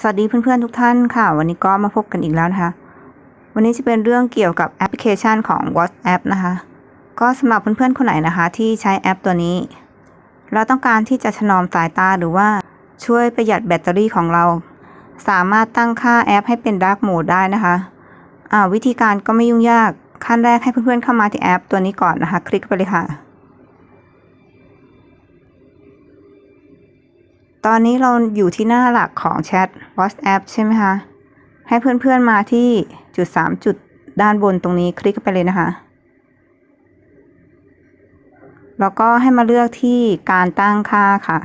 สวัสดีเพื่อนๆทุกท่านค่ะ วันนี้ก็มาพบกันอีกแล้วนะคะ วันนี้จะเป็นเรื่องเกี่ยวกับแอปพลิเคชันของ WhatsApp นะคะ ก็สำหรับเพื่อนๆคนไหนนะคะ ที่ใช้แอปตัวนี้ เราต้องการที่จะถนอมสายตาหรือว่าช่วยประหยัดแบตเตอรี่ของเรา สามารถตั้งค่าแอปให้เป็น Dark Mode ได้นะคะอ่าวิธีการก็ไม่ยุ่งยากขั้นแรกให้เพื่อนๆเข้ามาที่แอปตัวนี้ก่อนนะคะ คลิกไปเลยค่ะ ตอนนี้เราอยู่ที่หน้าหลักของแชท WhatsApp ใช่ไหมคะ ให้เพื่อนๆมาที่จุด 3 จุดด้านบนตรงนี้คลิกไปเลยนะคะ แล้วก็ให้มาเลือกที่การตั้งค่าค่ะ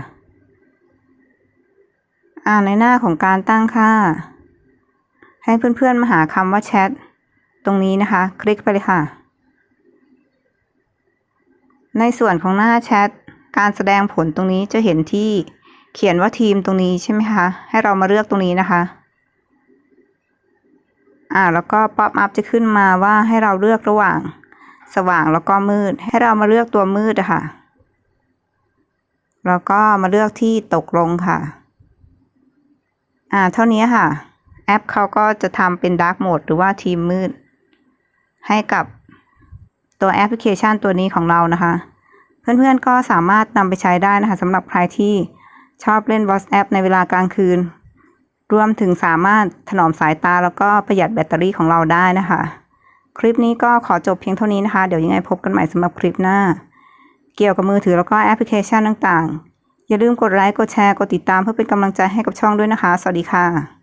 อ่าในหน้าของการตั้งค่า ให้เพื่อนๆมาหาคำว่าแชทตรงนี้นะคะ คลิกไปเลยค่ะ ในส่วนของหน้าแชทการแสดงผลตรงนี้จะเห็นที่ เขียนว่าทีมตรงนี้ใช่ไหมคะ ให้เรามาเลือกตรงนี้นะคะ อ่า แล้วก็ป๊อปอัพจะขึ้นมาว่าให้เราเลือกระหว่าง สว่างแล้วก็มืด ให้เรามาเลือกตัวมืดอะค่ะ แล้วก็มาเลือกที่ตกลงค่ะ อ่า เท่านี้ค่ะ แอปเขาก็จะทำเป็นดาร์กโหมดหรือว่าทีมมืด ให้กับตัวแอปพลิเคชันตัวนี้ของเรานะคะ เพื่อนๆก็สามารถนำไปใช้ได้นะคะสำหรับใครที่ ชอบเล่น WhatsApp ในเวลากลางคืน รวมถึงสามารถถนอมสายตาแล้วก็ประหยัดแบตเตอรี่ของเราได้นะคะ คลิปนี้ก็ขอจบเพียงเท่านี้นะคะ เดี๋ยวยังไงพบกันใหม่สำหรับคลิปหน้า เกี่ยวกับมือถือแล้วก็แอปพลิเคชันต่างๆ อย่าลืมกดไลค์ กดแชร์ กดติดตามเพื่อเป็นกำลังใจให้กับช่องด้วยนะคะ สวัสดีค่ะ